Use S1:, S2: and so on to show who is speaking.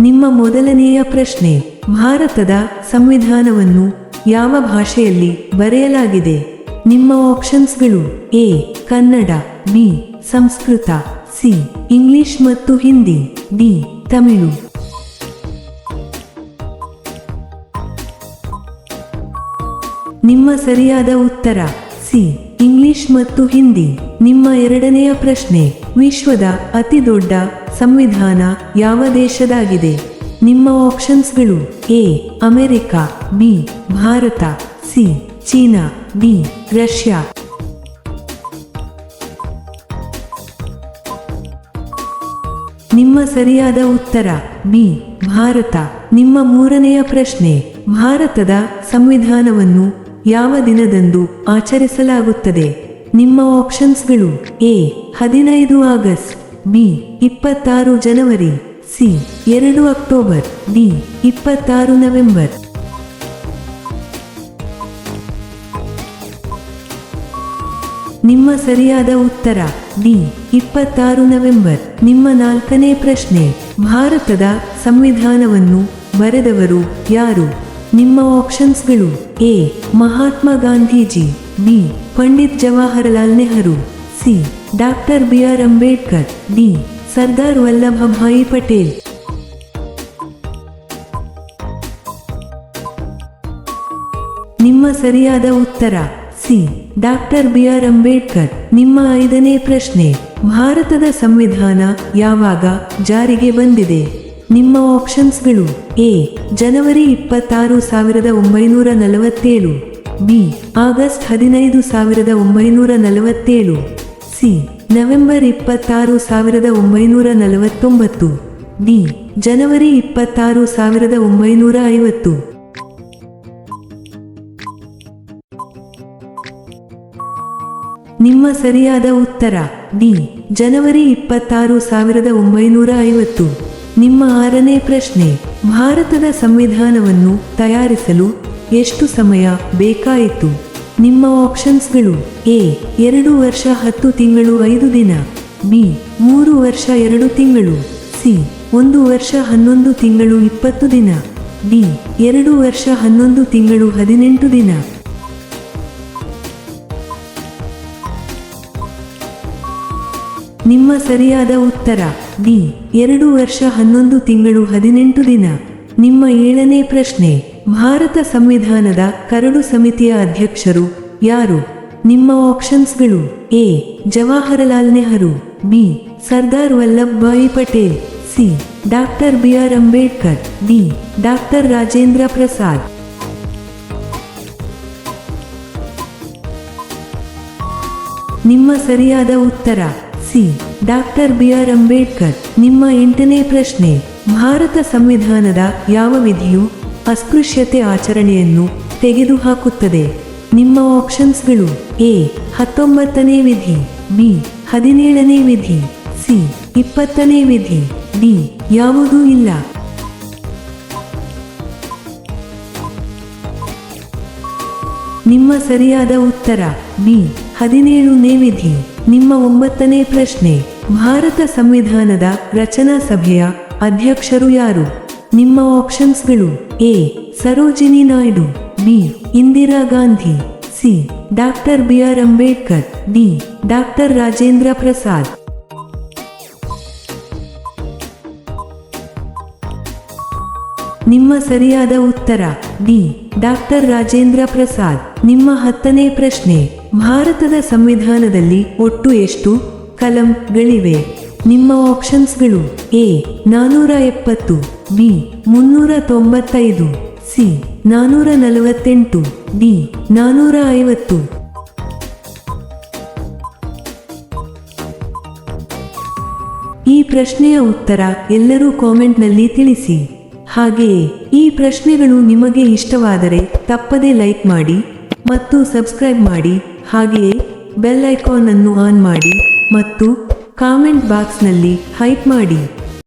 S1: ನಿಮ್ಮ ಮೊದಲನೆಯ ಪ್ರಶ್ನೆ, ಭಾರತದ ಸಂವಿಧಾನವನ್ನು ಯಾವ ಭಾಷೆಯಲ್ಲಿ ಬರೆಯಲಾಗಿದೆ? ನಿಮ್ಮ ಆಪ್ಷನ್ಸ್ಗಳು A, Kannada, B, Sanskrit, C, English ಮತ್ತು ಹಿಂದಿ, ಡಿ, ತಮಿಳು. ನಿಮ್ಮ ಸರಿಯಾದ ಉತ್ತರ, ಸಿ, ಇಂಗ್ಲಿಷ್ ಮತ್ತು ಹಿಂದಿ. ನಿಮ್ಮ ಎರಡನೆಯ ಪ್ರಶ್ನೆ ವಿಶ್ವದ ಅತಿ ದೊಡ್ಡ ಸಂವಿಧಾನ ಯಾವ ದೇಶದಾಗಿದೆ? ನಿಮ್ಮ ಆಪ್ಷನ್ಸ್ಗಳು A, America, B, Bharat, C, China, D, Russia. ನಿಮ್ಮ ಸರಿಯಾದ ಉತ್ತರ, ಬಿ, ಭಾರತ. ನಿಮ್ಮ ಮೂರನೆಯ ಪ್ರಶ್ನೆ, ಭಾರತದ ಸಂವಿಧಾನವನ್ನು ಯಾವ ದಿನದಂದು ಆಚರಿಸಲಾಗುತ್ತದೆ? ನಿಮ್ಮ ಆಪ್ಷನ್ಸ್ಗಳು ಎ ಹದಿನೈದು ಆಗಸ್ಟ್ ಬಿ ಇಪ್ಪತ್ತಾರು ಜನವರಿ ಸಿ ಎರಡು ಅಕ್ಟೋಬರ್ ಡಿ ಇಪ್ಪತ್ತಾರು ನವೆಂಬರ್. ನಿಮ್ಮ ಸರಿಯಾದ ಉತ್ತರ ಡಿ ಇಪ್ಪತ್ತಾರು ನವೆಂಬರ್. ನಿಮ್ಮ ನಾಲ್ಕನೇ ಪ್ರಶ್ನೆ, ಭಾರತದ ಸಂವಿಧಾನವನ್ನು ಬರೆದವರು ಯಾರು? ನಿಮ್ಮ ಆಪ್ಷನ್ಸ್ಗಳು A Mahatma Gandhiji B Pandit Jawaharlal Nehru, C. Doctor B. R. Ambedkar, D. Sardar Vallabhbhai Patel. ನಿಮ್ಮ ಸರಿಯಾದ ಉತ್ತರ, C. Doctor B. R. Ambedkar. ನಿಮ್ಮ ಐದನೇ ಪ್ರಶ್ನೆ, ಭಾರತದ ಸಂವಿಧಾನ ಯಾವಾಗ ಜಾರಿಗೆ ಬಂದಿದೆ? ನಿಮ್ಮ ಆಪ್ಷನ್ಸ್ಗಳು ಎ. ಜನವರಿ ಇಪ್ಪತ್ತಾರು, ಸಾವಿರದ ಒಂಬೈನೂರ ನಲವತ್ತೇಳು. ಬಿ. ಆಗಸ್ಟ್ ಹದಿನೈದು ಸಾವಿರದ ಒಂಬೈನೂರ ನಲವತ್ತೇಳು. ಸಿ. ನವೆಂಬರ್ ಇಪ್ಪತ್ತಾರು ಸಾವಿರದ ಒಂಬೈನೂರ ನಲವತ್ತೊಂಬತ್ತು. ಡಿ. ಜನವರಿ ಇಪ್ಪತ್ತಾರು ಸಾವಿರದ ಒಂಬೈನೂರ ಐವತ್ತು. ನಿಮ್ಮ ಸರಿಯಾದ ಉತ್ತರ. ಡಿ. ಜನವರಿ ಇಪ್ಪತ್ತಾರು ಸಾವಿರದ ಒಂಬೈನೂರ ಐವತ್ತು. ನಿಮ್ಮ ಆರನೇ ಪ್ರಶ್ನೆ. ಭಾರತದ ಸಂವಿಧಾನವನ್ನು ತಯಾರಿಸಲು ಎಷ್ಟು ಸಮಯ ಬೇಕಾಯಿತು? ನಿಮ್ಮ ಆಪ್ಷನ್ಸ್ಗಳು ಎ, ಎರಡು ವರ್ಷ ಹತ್ತು ತಿಂಗಳು ಐದು ದಿನ, ಬಿ, ಮೂರು ವರ್ಷ ಎರಡು ತಿಂಗಳು, ಸಿ, ಒಂದು ವರ್ಷ ಹನ್ನೊಂದು ತಿಂಗಳು ಇಪ್ಪತ್ತು ದಿನ, ಡಿ, ಎರಡು ವರ್ಷ ಹನ್ನೊಂದು ತಿಂಗಳು ಹದಿನೆಂಟು ದಿನ. ನಿಮ್ಮ ಸರಿಯಾದ ಉತ್ತರ, ಡಿ, ಎರಡು ವರ್ಷ ಹನ್ನೊಂದು ತಿಂಗಳು ಹದಿನೆಂಟು ದಿನ. ನಿಮ್ಮ ಏಳನೇ ಪ್ರಶ್ನೆ ಭಾರತ ಸಂವಿಧಾನದ ಕರಡು ಸಮಿತಿಯ ಅಧ್ಯಕ್ಷರು ಯಾರು? ನಿಮ್ಮ ಆಪ್ಷನ್ಸ್ಗಳು A. Jawaharlal Nehru, B. Sardar Vallabhbhai Patel, C. Doctor B. R. Ambedkar, D. Doctor Rajendra Prasad. ನಿಮ್ಮ ಸರಿಯಾದ ಉತ್ತರ, C. Doctor B. R. Ambedkar. ನಿಮ್ಮ ಎಂಟನೇ ಪ್ರಶ್ನೆ, ಭಾರತ ಸಂವಿಧಾನದ ಯಾವ ವಿಧಿಯು ಅಸ್ಪೃಶ್ಯತೆ ಆಚರಣೆಯನ್ನು ತೆಗೆದುಹಾಕುತ್ತದೆ. ನಿಮ್ಮ ಆಪ್ಷನ್ಸ್ಗಳು ಎ, ಹತ್ತೊಂಬತ್ತನೇ ವಿಧಿ, ಬಿ, ಹದಿನೇಳನೇ ವಿಧಿ, ಸಿ, ಇಪ್ಪತ್ತನೇ ವಿಧಿ, ಡಿ, ಯಾವುದೂ ಇಲ್ಲ. ನಿಮ್ಮ ಸರಿಯಾದ ಉತ್ತರ, ಬಿ, ಹದಿನೇಳನೇ ವಿಧಿ. ನಿಮ್ಮ ಒಂಬತ್ತನೇ ಪ್ರಶ್ನೆ, ಭಾರತ ಸಂವಿಧಾನದ ರಚನಾ ಸಭೆಯ ಅಧ್ಯಕ್ಷರು ಯಾರು? ನಿಮ್ಮ ಆಪ್ಷನ್ಸ್ಗಳು A, Sarojini Naidu, B, Indira Gandhi, C, doctor B R Ambedkar, D, doctor Rajendra Prasad. ನಿಮ್ಮ ಸರಿಯಾದ ಉತ್ತರ, ಡಿ, ಡಾಕ್ಟರ್ ರಾಜೇಂದ್ರ ಪ್ರಸಾದ್. ನಿಮ್ಮ ಹತ್ತನೇ ಪ್ರಶ್ನೆ, ಭಾರತದ ಸಂವಿಧಾನದಲ್ಲಿ ಒಟ್ಟು ಎಷ್ಟು ಕಲಂಗಳಿವೆ? ನಿಮ್ಮ ಆಪ್ಷನ್ಸ್ಗಳು ಎ ನಾನೂರ ಎಪ್ಪತ್ತು ಬಿ ಮುನ್ನೂರ ತೊಂಬತ್ತೈದು ಸಿ ನಾನೂರ ನಲವತ್ತೆಂಟು ಡಿ ನಾನೂರ ಐವತ್ತು ಈ ಪ್ರಶ್ನೆಯ ಉತ್ತರ ಎಲ್ಲರೂ ಕಾಮೆಂಟ್ನಲ್ಲಿ ತಿಳಿಸಿ. ಹಾಗೆಯೇ ಈ ಪ್ರಶ್ನೆಗಳು ನಿಮಗೆ ಇಷ್ಟವಾದರೆ ತಪ್ಪದೇ ಲೈಕ್ ಮಾಡಿ ಮತ್ತು ಸಬ್ಸ್ಕ್ರೈಬ್ ಮಾಡಿ. ಹಾಗೆಯೇ ಬೆಲ್ ಐಕಾನ್ ಅನ್ನು ಆನ್ ಮಾಡಿ ಮತ್ತು ಕಾಮೆಂಟ್ ಬಾಕ್ಸ್ನಲ್ಲಿ ಹೈಪ್ ಮಾಡಿ.